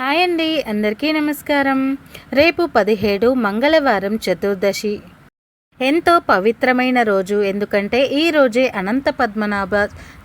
Hi అండి అందరికీ నమస్కారం. రేపు పదిహేడు మంగళవారం చతుర్దశి. ఎంతో పవిత్రమైన రోజు ఎందుకంటే ఈ రోజే అనంత పద్మనాభ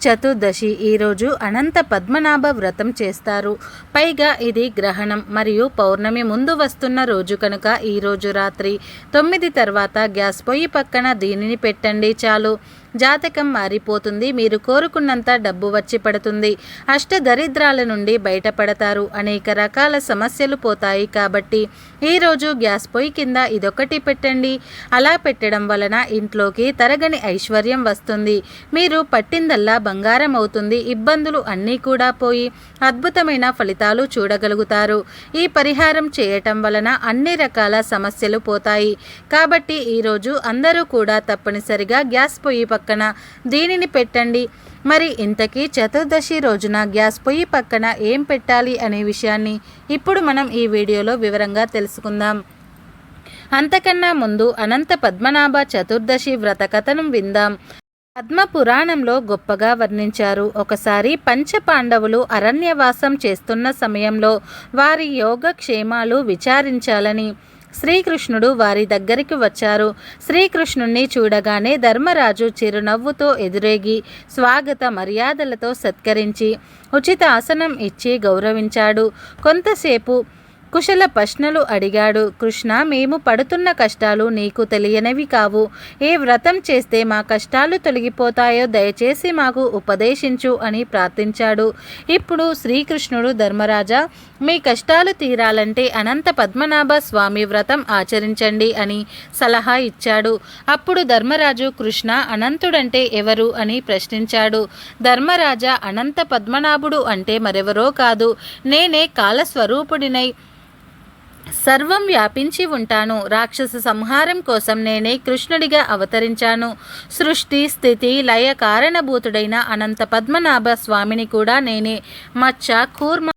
చతుర్దశి. ఈరోజు అనంత పద్మనాభ వ్రతం చేస్తారు. పైగా ఇది గ్రహణం మరియు పౌర్ణమి ముందు వస్తున్న రోజు కనుక ఈరోజు రాత్రి తొమ్మిది తర్వాత గ్యాస్ పొయ్యి పక్కన దీనిని పెట్టండి చాలు. జాతకం మారిపోతుంది. మీరు కోరుకున్నంత డబ్బు వచ్చి పడుతుంది. అష్ట దరిద్రాల నుండి బయటపడతారు. అనేక రకాల సమస్యలు పోతాయి కాబట్టి ఈరోజు గ్యాస్ పొయ్యి కింద ఇదొకటి పెట్టండి. అలా పెట్టడం వలన ఇంట్లోకి తరగని ఐశ్వర్యం వస్తుంది. మీరు పట్టిందల్లా బంగారం అవుతుంది. ఇబ్బందులు అన్నీ కూడా పోయి అద్భుతమైన ఫలితాలు చూడగలుగుతారు. ఈ పరిహారం చేయటం వలన అన్ని రకాల సమస్యలు పోతాయి. కాబట్టి ఈరోజు అందరూ కూడా తప్పనిసరిగా గ్యాస్ పొయ్యి పక్కన దీనిని పెట్టండి. మరి ఇంతకీ చతుర్దశి రోజున గ్యాస్ పొయ్యి పక్కన ఏం పెట్టాలి అనే విషయాన్ని ఇప్పుడు మనం ఈ వీడియోలో వివరంగా తెలుసుకుందాం. అంతకన్నా ముందు అనంత పద్మనాభ చతుర్దశి వ్రత కథనం విందాం. పద్మ పురాణంలో గొప్పగా వర్ణించారు. ఒకసారి పంచపాండవులు అరణ్యవాసం చేస్తున్న సమయంలో వారి యోగక్షేమాలు విచారించాలని శ్రీకృష్ణుడు వారి దగ్గరికి వచ్చారు. శ్రీకృష్ణుణ్ణి చూడగానే ధర్మరాజు చిరునవ్వుతో ఎదురేగి స్వాగత మర్యాదలతో సత్కరించి ఉచిత ఆసనం ఇచ్చి గౌరవించాడు. కొంతసేపు కుశల ప్రశ్నలు అడిగాడు. కృష్ణ మేము పడుతున్న కష్టాలు నీకు తెలియనివి కావు. ఏ వ్రతం చేస్తే మా కష్టాలు తొలగిపోతాయో దయచేసి మాకు ఉపదేశించు అని ప్రార్థించాడు. ఇప్పుడు శ్రీకృష్ణుడు ధర్మరాజా మీ కష్టాలు తీరాలంటే అనంత పద్మనాభ స్వామి వ్రతం ఆచరించండి అని సలహా ఇచ్చాడు. అప్పుడు ధర్మరాజు కృష్ణ అనంతుడంటే ఎవరు? అని ప్రశ్నించాడు. ధర్మరాజా అనంత పద్మనాభుడు అంటే మరెవరో కాదు. నేనే కాలస్వరూపుడినై. సర్వం వ్యాపించి ఉంటాను. రాక్షస సంహారం కోసం నేనే కృష్ణుడిగా అవతరించాను. సృష్టి స్థితి లయ కారణభూతుడైన అనంత పద్మనాభ స్వామిని కూడా నేనే. మచ్చ కూర్మ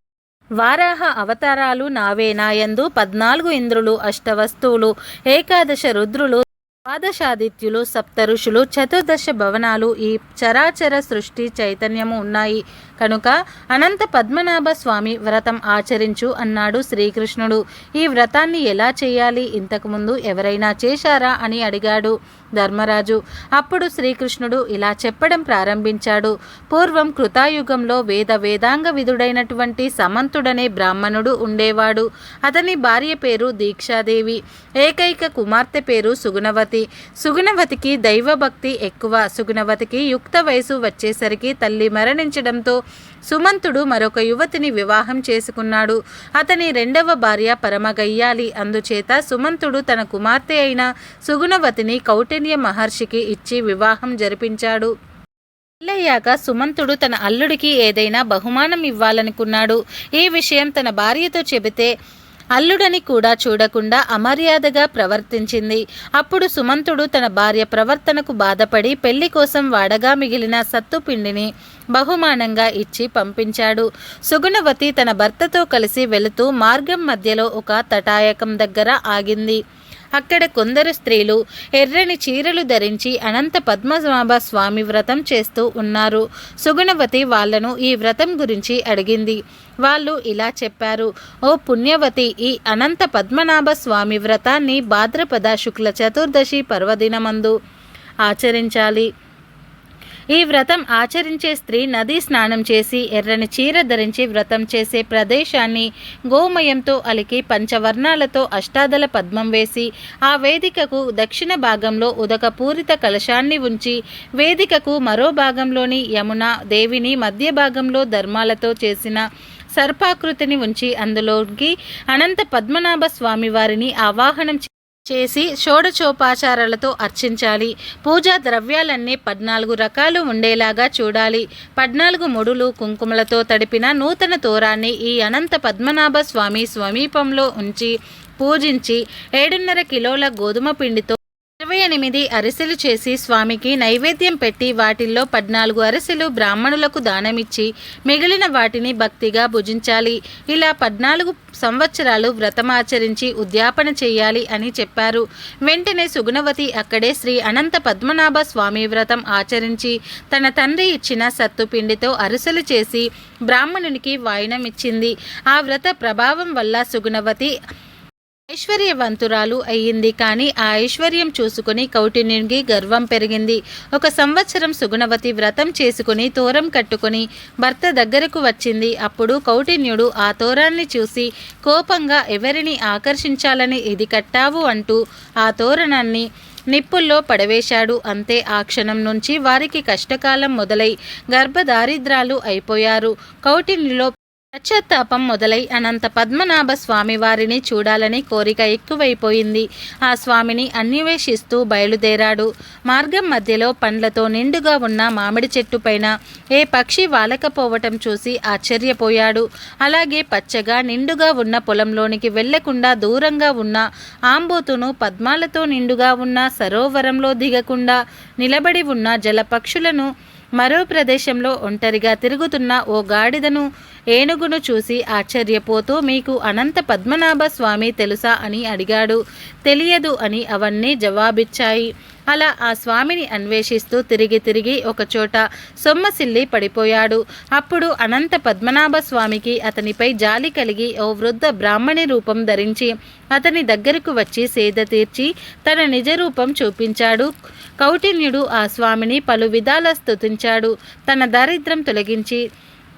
వారాహ అవతారాలు నావే. నాయందు పద్నాలుగు ఇంద్రులు అష్టవస్తువులు ఏకాదశ రుద్రులు ద్వాదశాదిత్యులు సప్తరుషులు చతుర్దశ భవనాలు ఈ చరాచర సృష్టి చైతన్యము ఉన్నాయి. కనుక అనంత పద్మనాభ స్వామి వ్రతం ఆచరించు అన్నాడు శ్రీకృష్ణుడు. ఈ వ్రతాన్ని ఎలా చేయాలి? ఇంతకుముందు ఎవరైనా చేశారా? అని అడిగాడు ధర్మరాజు. అప్పుడు శ్రీకృష్ణుడు ఇలా చెప్పడం ప్రారంభించాడు. పూర్వం కృతాయుగంలో వేద వేదాంగ విధుడైనటువంటి సమంతుడనే బ్రాహ్మణుడు ఉండేవాడు. అతని భార్య పేరు దీక్షాదేవి. ఏకైక కుమార్తె పేరు సుగుణవతి. సుగుణవతికి దైవభక్తి ఎక్కువ. సుగుణవతికి యుక్త వయసు వచ్చేసరికి తల్లి మరణించడంతో సుమంతుడు మరొక యువతిని వివాహం చేసుకున్నాడు. అతని రెండవ భార్య పరమగయ్యాలి. అందుచేత సుమంతుడు తన కుమార్తె అయిన సుగుణవతిని కౌటిన్య మహర్షికి ఇచ్చి వివాహం జరిపించాడు. పెళ్ళయ్యాక సుమంతుడు తన అల్లుడికి ఏదైనా బహుమానం ఇవ్వాలనుకున్నాడు. ఈ విషయం తన భార్యతో చెబితే అల్లుడని కూడా చూడకుండా అమర్యాదగా ప్రవర్తించింది. అప్పుడు సుమంతుడు తన భార్య ప్రవర్తనకు బాధపడి పెళ్ళి కోసం వాడగా మిగిలిన సత్తుపిండిని బహుమానంగా ఇచ్చి పంపించాడు. సుగుణవతి తన భర్తతో కలిసి వెళుతూ మార్గం మధ్యలో ఒక తటాయకం దగ్గర ఆగింది. అక్కడ కొందరు స్త్రీలు ఎర్రని చీరలు ధరించి అనంత పద్మనాభ స్వామి వ్రతం చేస్తూ ఉన్నారు. సుగుణవతి వాళ్ళను ఈ వ్రతం గురించి అడిగింది. వాళ్ళు ఇలా చెప్పారు ఓ పుణ్యవతి ఈ అనంత పద్మనాభ స్వామి వ్రతాన్ని భాద్రపద శుక్ల చతుర్దశి పర్వదినమందు ఆచరించాలి. ఈ వ్రతం ఆచరించే స్త్రీ నదీ స్నానం చేసి ఎర్రని చీర ధరించి వ్రతం చేసే ప్రదేశాన్ని గోమయంతో అలికి పంచవర్ణాలతో అష్టాదల పద్మం వేసి ఆ వేదికకు దక్షిణ భాగంలో ఉదక పూరిత కలశాన్ని ఉంచి వేదికకు మరో భాగంలోని యమున దేవిని మధ్య భాగంలో ధర్మాలతో చేసిన సర్పాకృతిని ఉంచి అందులోకి అనంత పద్మనాభ స్వామి వారిని ఆవాహనం చేసి షోడచోపాచారాలతో అర్చించాలి. పూజా ద్రవ్యాలన్నీ పద్నాలుగు రకాలు ఉండేలాగా చూడాలి. పద్నాలుగు ముడులు కుంకుమలతో తడిపిన నూతన తోరాన్ని ఈ అనంత పద్మనాభ స్వామి సమీపంలో ఉంచి పూజించి ఏడున్నర కిలోల గోధుమ పిండితో ఇరవై ఎనిమిది అరిసెలు చేసి స్వామికి నైవేద్యం పెట్టి వాటిల్లో పద్నాలుగు అరిసెలు బ్రాహ్మణులకు దానమిచ్చి మిగిలిన వాటిని భక్తిగా భుజించాలి. ఇలా పద్నాలుగు సంవత్సరాలు వ్రతమాచరించి ఉద్యాపన చేయాలి అని చెప్పారు. వెంటనే సుగుణవతి అక్కడే శ్రీ అనంత పద్మనాభ స్వామి వ్రతం ఆచరించి తన తండ్రి ఇచ్చిన సత్తుపిండితో అరిసెలు చేసి బ్రాహ్మణునికి వాయినం ఇచ్చింది ఆ వ్రత ప్రభావం వల్ల సుగుణవతి ఐశ్వర్యవంతురాలు అయ్యింది కానీ ఆ ఐశ్వర్యం చూసుకుని కౌటిన్యునికి గర్వం పెరిగింది. ఒక సంవత్సరం సుగుణవతి వ్రతం చేసుకుని తోరం కట్టుకుని భర్త దగ్గరకు వచ్చింది. అప్పుడు కౌటిన్యుడు ఆ తోరాన్ని చూసి కోపంగా ఎవరిని ఆకర్షించాలని ఇది కట్టావు? అంటూ ఆ తోరణాన్ని నిప్పుల్లో పడవేశాడు. అంతే ఆ క్షణం నుంచి వారికి కష్టకాలం మొదలై గర్భదారిద్రాలు అయిపోయారు. కౌటిన్యులో పశ్చాత్తాపం మొదలై అనంత పద్మనాభ స్వామి వారిని చూడాలని కోరిక ఎక్కువైపోయింది. ఆ స్వామిని అన్వేషిస్తూ బయలుదేరాడు. మార్గం మధ్యలో పండ్లతో నిండుగా ఉన్న మామిడి చెట్టు పైన ఏ పక్షి వాలకపోవటం చూసి ఆశ్చర్యపోయాడు. అలాగే పచ్చగా నిండుగా ఉన్న పొలంలోనికి వెళ్ళకుండా దూరంగా ఉన్న ఆంబోతును పద్మాలతో నిండుగా ఉన్న సరోవరంలో దిగకుండా నిలబడి ఉన్న జలపక్షులను మరో ప్రదేశంలో ఒంటరిగా తిరుగుతున్న ఓ గాడిదను ఏనుగును చూసి ఆశ్చర్యపోతూ మీకు అనంత పద్మనాభ స్వామి తెలుసా? అని అడిగాడు. తెలియదు అని అవన్నీ జవాబిచ్చాయి. అలా ఆ స్వామిని అన్వేషిస్తూ తిరిగి తిరిగి ఒకచోట సొమ్మసిల్లి పడిపోయాడు. అప్పుడు అనంత పద్మనాభ స్వామికి అతనిపై జాలి కలిగి ఓ వృద్ధ బ్రాహ్మణి రూపం ధరించి అతని దగ్గరకు వచ్చి సేద తీర్చి తన నిజ రూపం చూపించాడు. కౌటిన్యుడు ఆ స్వామిని పలు విధాల స్తుతించాడు. తన దారిద్ర్యం తొలగించి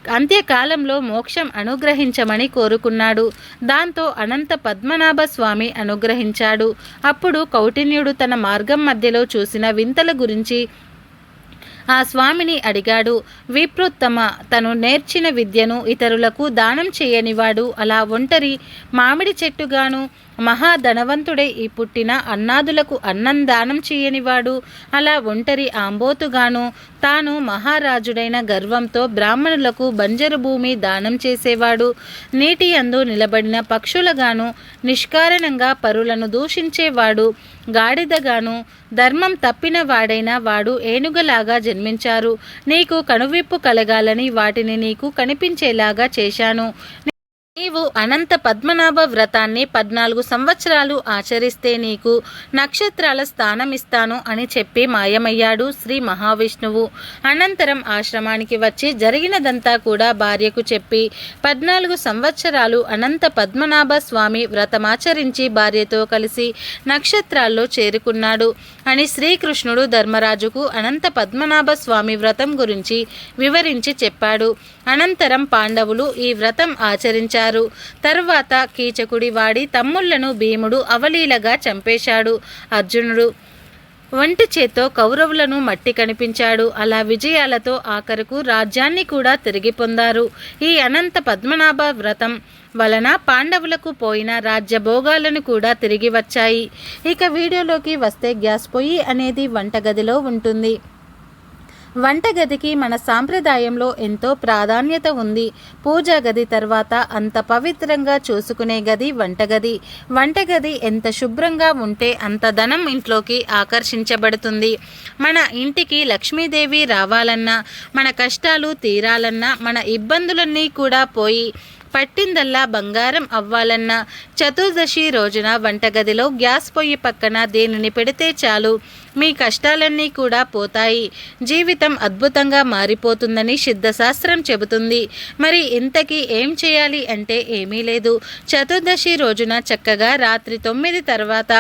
అంత్యకాలంలో మోక్షం అనుగ్రహించమని కోరుకున్నాడు. దాంతో అనంత పద్మనాభ స్వామి అనుగ్రహించాడు. అప్పుడు కౌటిన్యుడు తన మార్గం మధ్యలో చూసిన వింతల గురించి ఆ స్వామిని అడిగాడు. విప్రోత్తమ తను నేర్చిన విద్యను ఇతరులకు దానం చేయనివాడు. అలా ఒంటరి మామిడి చెట్టుగాను మహాధనవంతుడై ఈ పుట్టిన అన్నాదులకు అన్నం దానం చేయనివాడు. అలా ఒంటరి ఆంబోతుగాను తాను మహారాజుడైన గర్వంతో బ్రాహ్మణులకు బంజరు భూమి దానం చేసేవాడు. నీటి అందు నిలబడిన పక్షులగాను నిష్కారణంగా పరులను దూషించేవాడు. గాడిదగాను ధర్మం తప్పిన వాడైన వాడు ఏనుగలాగా జన్మించారు. నీకు కనువిప్పు కలగాలని వాటిని నీకు కనిపించేలాగా చేశాను. నీవు అనంత పద్మనాభ వ్రతాన్ని పద్నాలుగు సంవత్సరాలు ఆచరిస్తే నీకు నక్షత్రాల స్థానం ఇస్తాను అని చెప్పి మాయమయ్యాడు శ్రీ మహావిష్ణువు. అనంతరం ఆశ్రమానికి వచ్చి జరిగినదంతా కూడా భార్యకు చెప్పి పద్నాలుగు సంవత్సరాలు అనంత పద్మనాభ స్వామి వ్రతమాచరించి భార్యతో కలిసి నక్షత్రాల్లో చేరుకున్నాడు. అని శ్రీకృష్ణుడు ధర్మరాజుకు అనంత పద్మనాభ స్వామి వ్రతం గురించి వివరించి చెప్పాడు. అనంతరం పాండవులు ఈ వ్రతం ఆచరించారు. తరువాత కీచకుడి వాడి తమ్ముళ్ళను భీముడు అవలీలగా చంపేశాడు. అర్జునుడు వంటి చేత్తో కౌరవులను మట్టి కనిపించాడు. అలా విజయాలతో ఆఖరుకు రాజ్యాన్ని కూడా తిరిగి పొందారు. ఈ అనంత పద్మనాభ వ్రతం వలన పాండవులకు పోయిన రాజ్యభోగాలను కూడా తిరిగి వచ్చాయి. ఇక వీడియోలోకి వస్తే గ్యాస్ పొయ్యి అనేది వంటగదిలో ఉంటుంది. వంటగదికి మన సాంప్రదాయంలో ఎంతో ప్రాధాన్యత ఉంది. పూజా గది తర్వాత అంత పవిత్రంగా చూసుకునే గది వంటగది. వంటగది ఎంత శుభ్రంగా ఉంటే అంత ధనం ఇంట్లోకి ఆకర్షించబడుతుంది. మన ఇంటికి లక్ష్మీదేవి రావాలన్నా మన కష్టాలు తీరాలన్నా మన ఇబ్బందులన్నీ కూడా పోయి పట్టిందల్లా బంగారం అవ్వాలన్న చతుర్దశి రోజున వంటగదిలో గ్యాస్ పొయ్యి పక్కన దేనిని పెడితే చాలు? మీ కష్టాలన్నీ కూడా పోతాయి. జీవితం అద్భుతంగా మారిపోతుందని సిద్ధశాస్త్రం చెబుతుంది. మరి ఇంతకీ ఏం చేయాలి అంటే ఏమీ లేదు. చతుర్దశి రోజున చక్కగా రాత్రి తొమ్మిది తర్వాత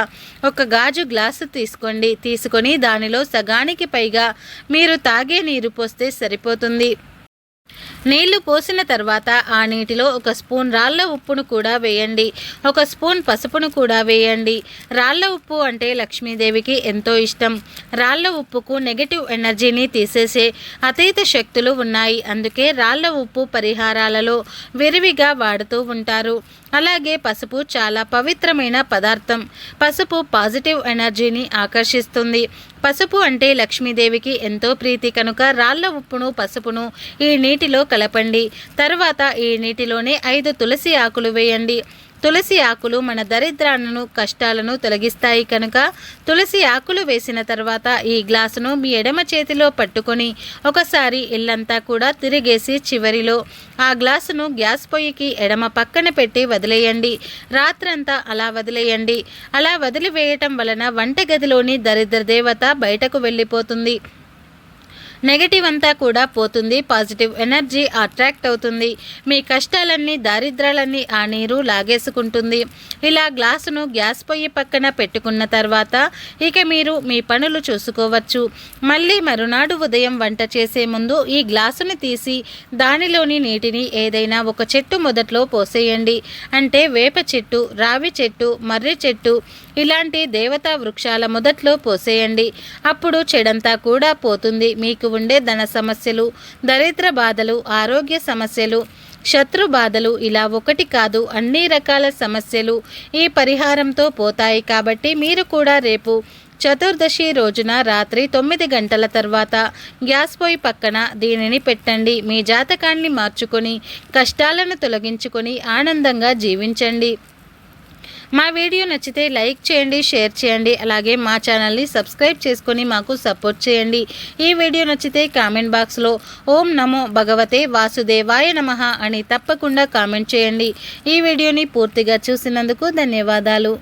ఒక గాజు గ్లాసు తీసుకోండి. తీసుకొని దానిలో సగానికి పైగా మీరు తాగే నీరు పోస్తే సరిపోతుంది. నీళ్ళు పోసిన తర్వాత ఆ నీటిలో ఒక స్పూన్ రాళ్ళ ఉప్పును కూడా వేయండి. ఒక స్పూన్ పసుపును కూడా వేయండి. రాళ్ళ ఉప్పు అంటే లక్ష్మీదేవికి ఎంతో ఇష్టం. రాళ్ళ ఉప్పుకు నెగటివ్ ఎనర్జీని తీసేసే అతీత శక్తులు ఉన్నాయి. అందుకే రాళ్ళ ఉప్పు పరిహారాలలో విరివిగా వాడుతూ ఉంటారు. అలాగే పసుపు చాలా పవిత్రమైన పదార్థం. పసుపు పాజిటివ్ ఎనర్జీని ఆకర్షిస్తుంది. పసుపు అంటే లక్ష్మీదేవికి ఎంతో ప్రీతి కనుక రాళ్ళ ఉప్పును పసుపును ఈ నీటిలో కలపండి. తరువాత ఈ నీటిలోనే ఐదు తులసి ఆకులు వేయండి. తులసి ఆకులు మన దరిద్రాలను కష్టాలను తొలగిస్తాయి కనుక తులసి ఆకులు వేసిన తర్వాత ఈ గ్లాసును మీ ఎడమ చేతిలో పట్టుకొని ఒకసారి ఇల్లంతా కూడా తిరిగేసి చివరిలో ఆ గ్లాసును గ్యాస్ పొయ్యికి ఎడమ పక్కన పెట్టి వదిలేయండి. రాత్రంతా అలా వదిలేయండి. అలా వదిలివేయటం వలన వంటగదిలోని దరిద్ర దేవత బయటకు వెళ్ళిపోతుంది. నెగటివ్ అంతా కూడా పోతుంది. పాజిటివ్ ఎనర్జీ అట్రాక్ట్ అవుతుంది. మీ కష్టాలన్నీ దారిద్రాలన్నీ ఆ నీరు లాగేసుకుంటుంది. ఇలా గ్లాసును గ్యాస్ పొయ్యి పక్కన పెట్టుకున్న తర్వాత ఇక మీరు మీ పనులు చూసుకోవచ్చు. మళ్ళీ మరునాడు ఉదయం వంట చేసే ముందు ఈ గ్లాసుని తీసి దానిలోని నీటిని ఏదైనా ఒక చెట్టు మొదట్లో పోసేయండి. అంటే వేప చెట్టు రావి చెట్టు మర్రి చెట్టు ఇలాంటి దేవతా వృక్షాల మొదట్లో పోసేయండి. అప్పుడు చెడంతా కూడా పోతుంది. మీకు ఉండే ధన సమస్యలు దరిద్ర బాధలు ఆరోగ్య సమస్యలు శత్రు బాధలు ఇలా ఒకటి కాదు అన్ని రకాల సమస్యలు ఈ పరిహారంతో పోతాయి కాబట్టి మీరు కూడా రేపు చతుర్దశి రోజున రాత్రి తొమ్మిది గంటల తర్వాత గ్యాస్ పొయ్యి పక్కన దీనిని పెట్టండి. మీ జాతకాన్ని మార్చుకొని కష్టాలను తొలగించుకొని ఆనందంగా జీవించండి. మా వీడియో నచ్చితే లైక్ చేయండి షేర్ చేయండి అలాగే మా ఛానల్ని సబ్స్క్రైబ్ చేసుకొని మాకు సపోర్ట్ చేయండి. ఈ వీడియో నచ్చితే కామెంట్ బాక్స్లో ఓం నమో భగవతే వాసుదేవాయ నమః అని తప్పకుండా కామెంట్ చేయండి. ఈ వీడియోని పూర్తిగా చూసినందుకు ధన్యవాదాలు.